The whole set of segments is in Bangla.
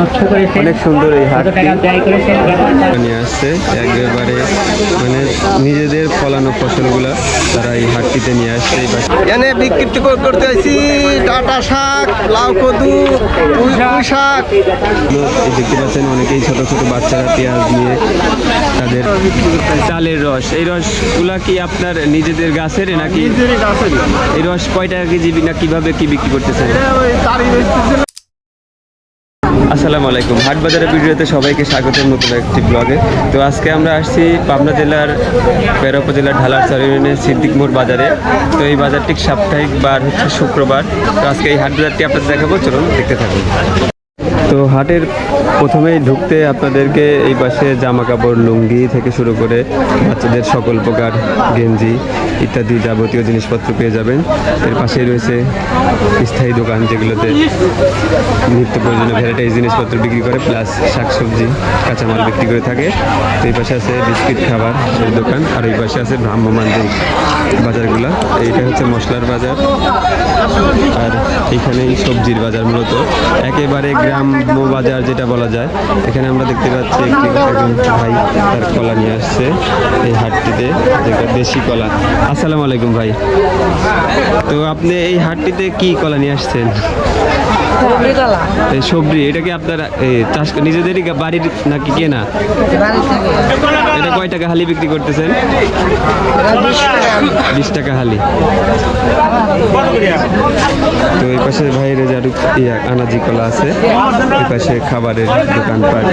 অনেক সুন্দর এই হাটটি। নিয়ে আসছে। একেবারে মানে নিজেদের ফলানো ফসলগুলা তারা এই হাটটিতে নিয়ে আসছে। এনে বিক্রি কর- করতে আইছি ডাটা শাক লাউ কদু পুঁই শাক। এই দেখতে পাচ্ছেন অনেকেই ছোট ছোট বাচ্চারা পেঁয়াজ নিয়ে তাদের চালের রস। এই রসগুলা কি আপনার নিজেদের গাছের নাকি? এই রস কয় টাকা কেজি না কীভাবে কি বিক্রি করতেছেন। আসসালামু আলাইকুম। হাটবাজারের ভিডিওতে সবাইকে স্বাগতম নতুন একটি ব্লগে তো আজকে আমরা আসছি পাবনা জেলার পেরা উপজেলার ঢালার ইউনিয়নের সিদ্দিক মোড় বাজারে। তো এই বাজারটি সাপ্তাহিক বার হচ্ছে শুক্রবার। তো আজকে এই হাট বাজারটি আপনাদের দেখাবো, চলুন দেখতে থাকুন। তো হাটের প্রথমেই ঢুকতে আপনাদেরকে এই পাশে জামা কাপড় লুঙ্গি থেকে শুরু করে বাচ্চাদের সকল প্রকার গেঞ্জি ইত্যাদি যাবতীয় জিনিসপত্র পেয়ে যাবেন। এর পাশেই রয়েছে স্থায়ী দোকান যেগুলোতে নিত্য প্রয়োজনীয় ভ্যারাইটিস জিনিসপত্র বিক্রি করে, প্লাস শাকসবজি, কাঁচামাল বিক্রি করে থাকে। তো এই পাশে আছে বিস্কিট খাবার এই দোকান, আর এই পাশে আছে ভ্রাম্যমান বাজারগুলো, এইটা হচ্ছে মশলার বাজার। আর এইখানেই সবজির বাজার মূলত। একেবারে গ্রাম্য বাজার যেটা বলা যায়। এখানে আমরা দেখতে পাচ্ছি একটি একজন ভাই তার কলা নিয়ে আসছে এই হাটটিতে যেটা দেশি কলা। আসসালামু আলাইকুম ভাই। তো আপনি এই হাটটিতে কি কলা নিয়ে আসছেন? সবজি এটা কি আপনার চাষ নিজেদেরই বাড়ির নাকি কেনা? এটা কয় টাকা হালি বিক্রি করতেছেন? বিশ টাকা হালি। তো এই পাশে ভাইয়ের যার ইয়া আনাজি কলা আছে। এই পাশে খাবারের দোকানপাট।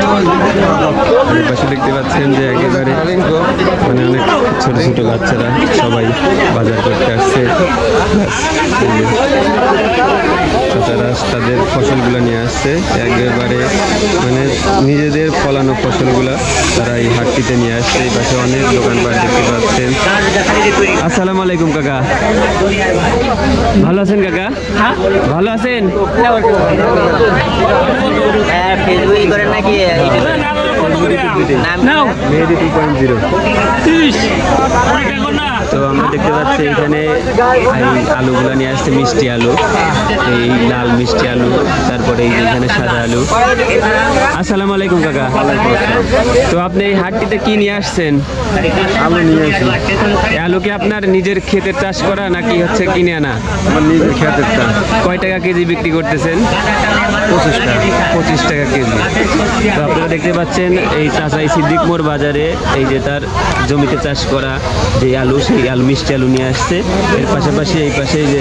এই পাশে দেখতে পাচ্ছেন যে একেবারে মানে অনেক ছোট ছোট বাচ্চারা সবাই বাজার করতে আসছে। যে। তারা তাদের ফসলগুলো নিয়ে আসছে। একেবারে মানে নিজেদের ফলানো ফসলগুলো তারা এই হাটটিতে নিয়ে আসছে। এই পাশে অনেক দোকানপাট দেখতে পাচ্ছেন। আসসালামু আলাইকুম কাকা। ভালো আছেন কাকা? ভালো আছেন? তো আমরা দেখতে পাচ্ছি এখানে আলুগুলো নিয়ে আসছে মিষ্টি আলু। এই লাল মিষ্টি আলু তারপরে এই এখানে সাদা আলু। আসসালামু আলাইকুম কাকা। তো আপনি এই হাটটিতে কি নিয়ে আসছেন? আলু নিয়ে আসি। আলু কি আপনার নিজের ক্ষেতের চাষ করা নাকি হচ্ছে কিনে আনা? আমার নিজের খেতের চাষ। কয় টাকা কেজি বিক্রি করতেছেন? পঁচিশ টাকা পঁচিশ টাকা কেজি। তো আপনারা দেখতে পাচ্ছেন, এই চাচাই সিদ্দিক মোড় বাজারে, এই যে তার জমিতে চাষ করা যে আলু, সেই আলু, মিষ্টি আলু নিয়ে আসছে। এর পাশাপাশি এই পাশে যে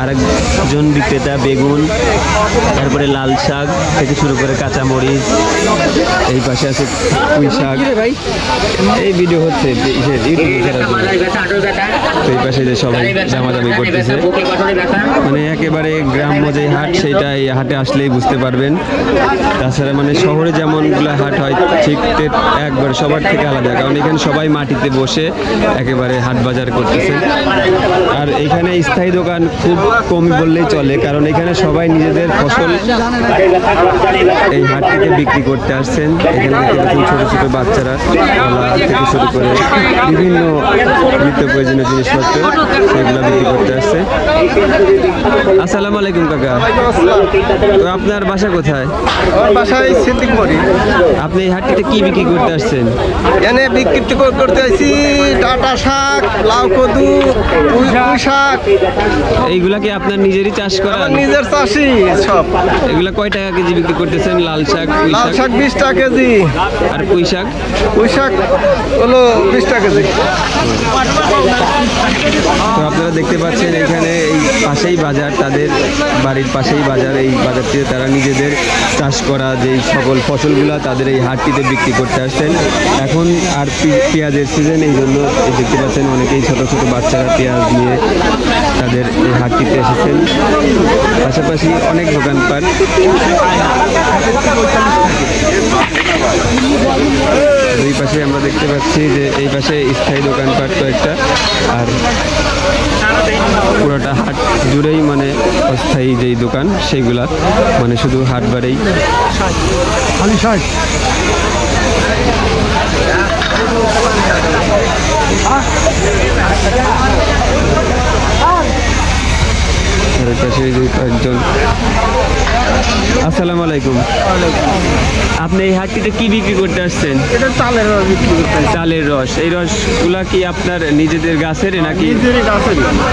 আরেকজন বিক্রেতা, বেগুন, তারপরে লাল শাক থেকে শুরু করে কাঁচামরিচ, এই পাশে আছে পুঁই শাক। এই ভিডিও হচ্ছে এই পাশে যে সবাই জামাজামি করতেছে। মানে একেবারে গ্রাম্য যে হাট সেইটা এই হাটে আসলেই বুঝতে পারবেন। তাছাড়া মানে শহরে যেমনগুলো হাট হয়, ঠিক একবার সবার থেকে আলাদা। কারণ এখানে সবাই মাটিতে বসে একেবারে হাট বাজার করতেছে। আর এখানে স্থায়ী দোকান খুব কমই বললেই চলে, কারণ এখানে সবাই নিজেদের ফসল এই হাট থেকে বিক্রি করতে আসছেন। এখানে দেখতে পাচ্ছেন ছোটো ছোটো বাচ্চারা কলা থেকে শুরু করে বিভিন্ন নিত্য প্রয়োজনীয় জিনিসপত্র সেগুলো বিক্রি করতে আসছে। আসসালামু আলাইকুম কাকা। তো আপনার বাসা কোথায়? বাসায় সিদ্দিক আপনি এই হাটটিতে কি বিক্রি করতে আসছেন? এনে বিক্রি করতে আইছি ডাটা শাক লাউ কদু শাক এইগুলা কি আপনার নিজেরই চাষ করা? আমার নিজের চাষি সব। এগুলা কয় টাকা কেজি বিক্রি করতেছেন? লাল শাক লাল শাক? শাক বিশ টাকা কেজি। আর পুঁই শাক? পুঁই শাক হলো বিশ টাকা কেজি। তো আপনারা দেখতে পাচ্ছেন এখানে এই পাশেই বাজার তাদের বাড়ির পাশেই বাজার। এই বাজারটিতে তারা নিজেদের চাষ করা যেই সকল ফসলগুলো তাদের এই হাটটিতে বিক্রি করতে আসছেন। এখন আর পেঁয়াজের সিজন এই জন্য দেখতে পাচ্ছেন অনেকেই ছোট ছোট বাচ্চারা পেঁয়াজ নিয়ে তাদের এই হাটটিতে এসেছেন। পাশাপাশি অনেক দোকানপাট দুই পাশে আমরা দেখতে পাচ্ছি যে এই পাশে স্থায়ী দোকানপাট কয়েকটা। আর পুরোটা হাট জুড়েই মানে অস্থায়ী যেই দোকান, সেইগুলা মানে শুধু হাট বারেই। খালি আসসালামু আলাইকুম। আপনি এই হাটটিতে কি বিক্রি করতে আসছেন? এটা চালের রস বিক্রি করতে চালের রস। এই রসগুলা কি আপনার নিজেদের গাছের নাকি? নিজেরই গাছে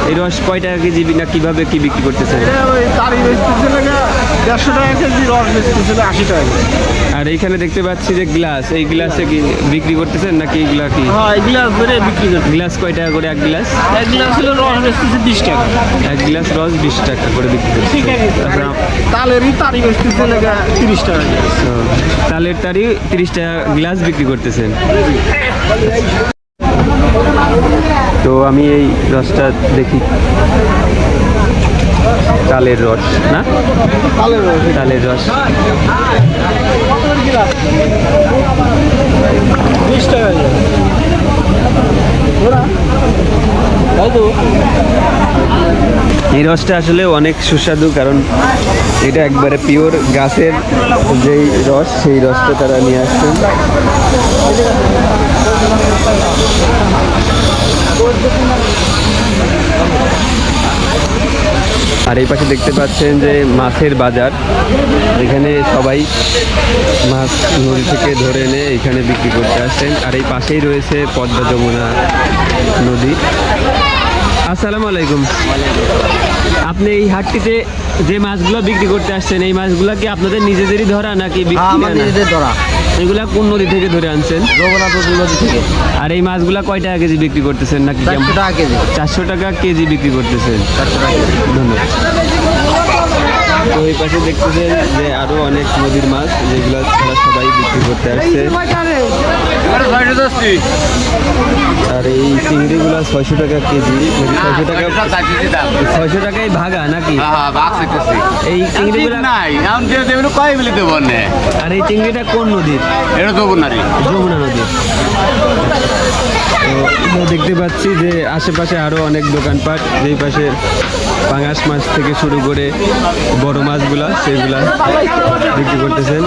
এই রস কয় টাকা কেজি না কীভাবে কি বিক্রি করতেছেন? দেড়শো টাকা কেজি রস বেচতেছিল আশি টাকা আর এইখানে দেখতে পাচ্ছি যে গ্লাস এই গ্লাসে কি বিক্রি করতেছেন নাকি এগুলা কি? হ্যাঁ এই গ্লাস ধরে বিক্রি করতে গ্লাস কয় টাকা করে এক গ্লাস? এক গ্লাস হলো রস বেচতেছে বিশ টাকা। এক গ্লাস রস বিশ টাকা করে বিক্রি আচ্ছা, তালেরই তারি বেচতেছিল তিরিশ টাকা তালের তারি তিরিশ টাকা গ্লাস বিক্রি করতেছেন। তো আমি এই রসটা দেখি। তালের রস না? তালের রস বিশ টাকা এই রসটা আসলে অনেক সুস্বাদু কারণ এটা একবারে পিওর গাছের যেই রস সেই রসটা তারা নিয়ে আসছেন আর এই পাশে দেখতে পাচ্ছেন যে মাছের বাজার এখানে সবাই মাছ নদী থেকে ধরে এনে এখানে বিক্রি করতে আসছেন। আর এই পাশেই রয়েছে পদ্মা যমুনা নদী। আসসালামু আলাইকুম। আপনি এই হাটটিতে যে মাছগুলো বিক্রি করতে আসছেন এই মাছগুলো কি আপনাদের নিজেদেরই ধরা নাকি বিক্রি নিজেদের ধরা। এগুলা কোন নদী থেকে ধরে আনছেন? নদী থেকে। আর এই মাছগুলা কয় টাকা কেজি বিক্রি করতেছেন নাকি চারশো টাকা কেজি। চারশো টাকা কেজি বিক্রি করতেছেন। ধন্যবাদ। তো এই পাশে দেখতেছেন যে আরও অনেক নদীর মাছ যেগুলো তারা সবাই বিক্রি করতে আসছে। আর এই চিংড়ি চিংড়িগুলো ছয়শো টাকা কেজি ছয়শো টাকা ছয়শো টাকায় ভাগা নাকি? এই চিংড়িগুলো আর এই চিংড়িটা কোন নদীর? যমুনা নদীর তো দেখতে পাচ্ছি যে আশেপাশে আরও অনেক দোকানপাট যেই পাশে পাঙাশ মাছ থেকে শুরু করে বড় মাছগুলা সেগুলা বিক্রি করতেছেন।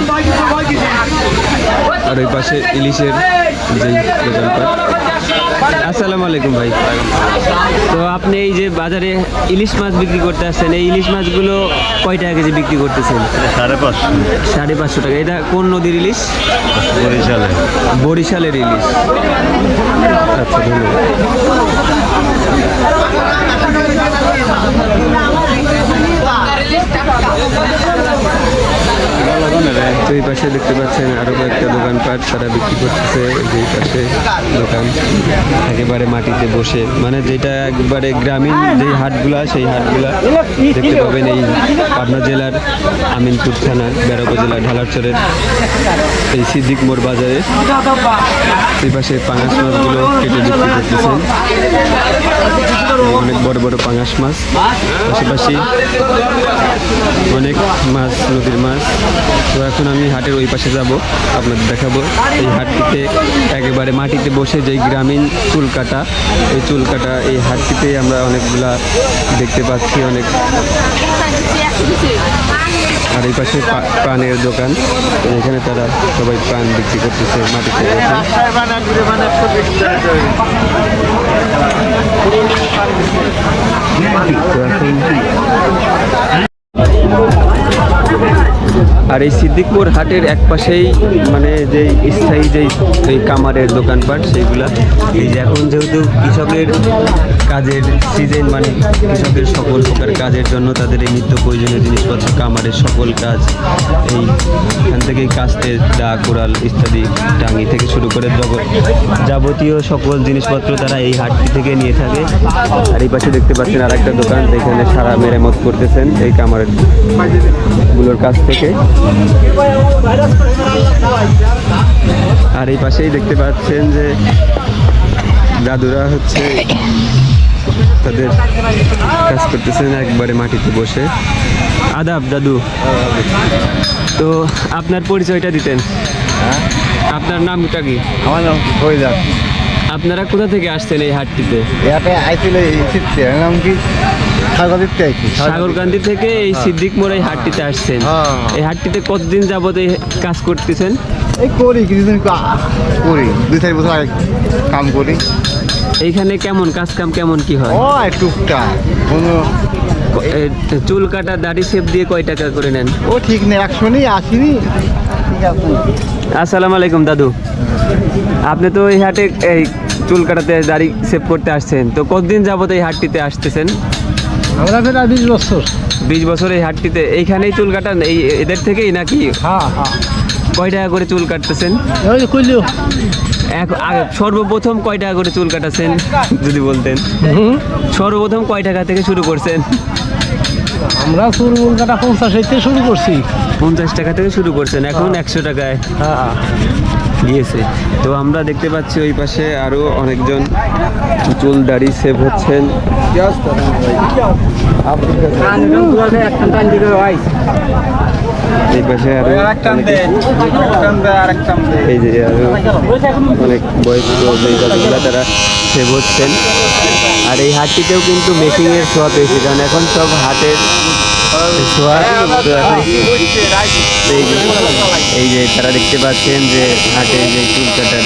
আর ওই পাশে ইলিশের দোকানপাট। আসসালামু আলাইকুম ভাই। তো আপনি এই যে বাজারে ইলিশ মাছ বিক্রি করতে আসছেন এই ইলিশ মাছগুলো কয় টাকা কেজি বিক্রি করতেছেন? সাড়ে পাঁচশো। সাড়ে পাঁচশো টাকা। এটা কোন নদীর ইলিশ? বরিশালে। বরিশালের ইলিশ। আচ্ছা ধন্যবাদ। এই পাশে দেখতে পাচ্ছেন আরও কয়েকটা দোকানপাট, তারা বিক্রি করতেছে যে পাশে দোকান। একেবারে মাটিতে বসে। মানে যেটা একবারে গ্রামীণ যেই হাটগুলা, সেই হাটগুলা দেখতে পাবেন এই পাবনা জেলার আমিনপুর থানার বেড়া উপজেলার ঢালারচরের এই সিদ্দিক মোড় বাজারে এই পাশে পাঙাশ মাছগুলো কেটে বিক্রি করতেছেন অনেক বড় বড় পাঙাশ মাছ পাশাপাশি অনেক মাছ, নদীর মাছ। তো এখন আমি হাটের ওই পাশে যাব, আপনাদের দেখাবো। এই হাটটিতে একেবারে মাটিতে বসে যে গ্রামীণ চুল কাটা এই চুল কাটা এই হাটটিতে আমরা অনেকগুলা দেখতে পাচ্ছি, অনেক আর এই পাশে পানের দোকান। এখানে তারা সবাই পান বিক্রি করতেছে মাটিতে আর এই সিদ্দিকপুর হাটের এক পাশেই মানে যে স্থায়ী যেই এই কামারের দোকানপাট, সেইগুলা। এই যে এখন যেহেতু কৃষকের কাজের সিজন মানে কৃষকের সকল প্রকার কাজের জন্য তাদের এই নিত্য প্রয়োজনীয় জিনিসপত্র, কামারের সকল কাজ, এই এখান থেকেই কাস্তে, দা কোরাল ইত্যাদি টাঙ্গি থেকে শুরু করে জগৎ যাবতীয় সকল জিনিসপত্র তারা এই হাটটি থেকে নিয়ে থাকে। আর এই পাশে দেখতে পাচ্ছেন আর একটা দোকান এখানে সারা মেরামত করতেছেন এই কামারের গুলোর কাছ থেকে। আর এই পাশেই দেখতে পাচ্ছেন যে দাদুরা হচ্ছে তাদের কাজ করতেছেন একবারে মাটিতে বসে। আদাব দাদু। তো আপনার পরিচয়টা দিতেন। আপনার নামটা কি? আমার নাম আপনারা কোথা থেকে আসছেন এই হাটটিতে? ইয়াতে আইছিল শিখছে নাম কি? স্বাগতিক আইছি সাগরকান্দি থেকে এই সিদ্দিক মোড় এই হাটটিতে আসছেন। হ্যাঁ। এই হাটটিতে কতদিন যাবত এই কাজ করতেছেন? এই করি কিছুদিন করি। দুই চার বছর আগে কাম করি। এইখানে কেমন কাজ কাম কেমন কি হয়? ও টুকটাক। কোনো চুল কাটা দাড়ি শেপ দিয়ে কয় টাকা করে নেন? ও ঠিক নেই একশো নেই আশি নেই। ঠিক আছে। আসসালামু আলাইকুম দাদু। আপনি তো এই হাটে এই চুল কাটাতে দাড়ি সেভ করতে আসছেন। তো কতদিন যাবত এই হাটটিতে আসতেছেন? আমরা প্রায় বিশ বছর। বিশ বছর এই হাটটিতে। এইখানেই চুল কাটান? এই এদের থেকেই নাকি? হ্যাঁ হ্যাঁ। কয় টাকা করে চুল কাটতেছেন? সর্বপ্রথম কয় টাকা করে চুল কাটাছেন? যদি বলতেন। সর্বপ্রথম কয় টাকা থেকে শুরু করছেন? আমরা চুল মূল কাটা পঞ্চাশ হইতে শুরু করছি। পঞ্চাশ টাকা থেকে শুরু করছেন। এখন একশো টাকায়। হ্যাঁ। দিয়েছে। তো আমরা দেখতে পাচ্ছি ওই পাশে আরও অনেকজন চুল দাড়ি সেভ হচ্ছেন। এই পাশে আরও এই যে আরও অনেক বয়স্ক তারা সেভ হচ্ছেন। আর এই হাটটিতেও কিন্তু মেশিং এর ছোঁয়া পেয়েছে কারণ এখন সব হাটের ছোঁয়া এই যে এই যে তারা দেখতে পাচ্ছেন যে হাটে যে চুল কাটার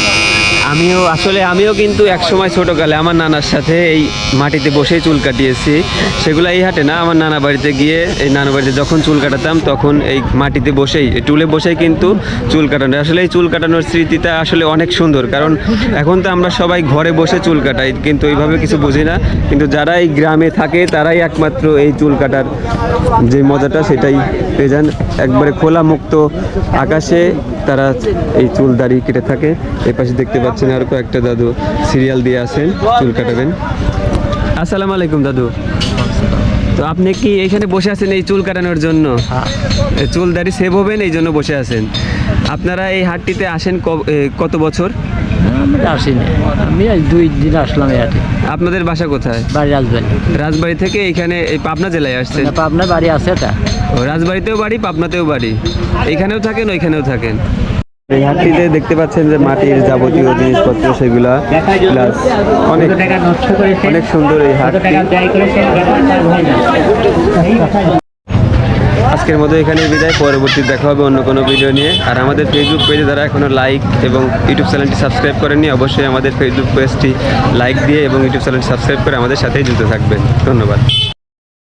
আমিও, আসলে আমিও কিন্তু এক সময় ছোটোকালে আমার নানার সাথে এই মাটিতে বসেই চুল কাটিয়েছি। সেগুলো এই হাটে না, আমার নানা বাড়িতে গিয়ে এই নানা বাড়িতে যখন চুল কাটাতাম, তখন এই মাটিতে বসেই টুলে বসেই কিন্তু চুল কাটানো। আসলে এই চুল কাটানোর স্মৃতিটা আসলে অনেক সুন্দর, কারণ এখন তো আমরা সবাই ঘরে বসে চুল কাটাই, কিন্তু এইভাবে কিছু বুঝি না। কিন্তু যারা এই গ্রামে থাকে, তারাই একমাত্র এই চুল কাটার যে মজাটা, সেটাই পেয়ে যান। একবারে খোলা মুক্ত আকাশে তারা এই চুল দাড়ি কেটে থাকে। এর পাশে দেখতে পাচ্ছেন আর কয়েকটা দাদু সিরিয়াল দিয়ে আসেন চুল কাটাবেন। আসসালামু আলাইকুম দাদু। তো আপনি কি এখানে বসে আছেন এই চুল কাটানোর জন্য? এ, চুল দাড়ি সেভ হবেন এই জন্য বসে আছেন। আপনারা এই হাটটিতে আসেন কত বছর? আসিনি। আমি আজ দুই দিন আসলাম আপনাদের বাসা কোথায়? বাড়ি আসবেন রাজবাড়ি থেকে এখানে এই পাবনা জেলায় আসছেন? আপনার বাড়ি আছে এটা। রাজবাড়িতেও বাড়ি পাবনাতেও বাড়ি? এখানেও থাকেন ওইখানেও থাকেন? এই হাটটিতে দেখতে পাচ্ছেন যে মাটির যাবতীয় জিনিসপত্র সেগুলা প্লাস অনেক অনেক সুন্দর এই হাটটি। আজকের মতো এখানে বিদায়। পরবর্তী দেখা হবে অন্য কোনো ভিডিও নিয়ে। আর আমাদের ফেসবুক পেজে যারা এখনও লাইক এবং ইউটিউব চ্যানেলটি সাবস্ক্রাইব করেননি, অবশ্যই আমাদের ফেসবুক পেজটি লাইক দিয়ে এবং ইউটিউব চ্যানেলটি সাবস্ক্রাইব করে আমাদের সাথেই যুক্ত থাকবেন। ধন্যবাদ।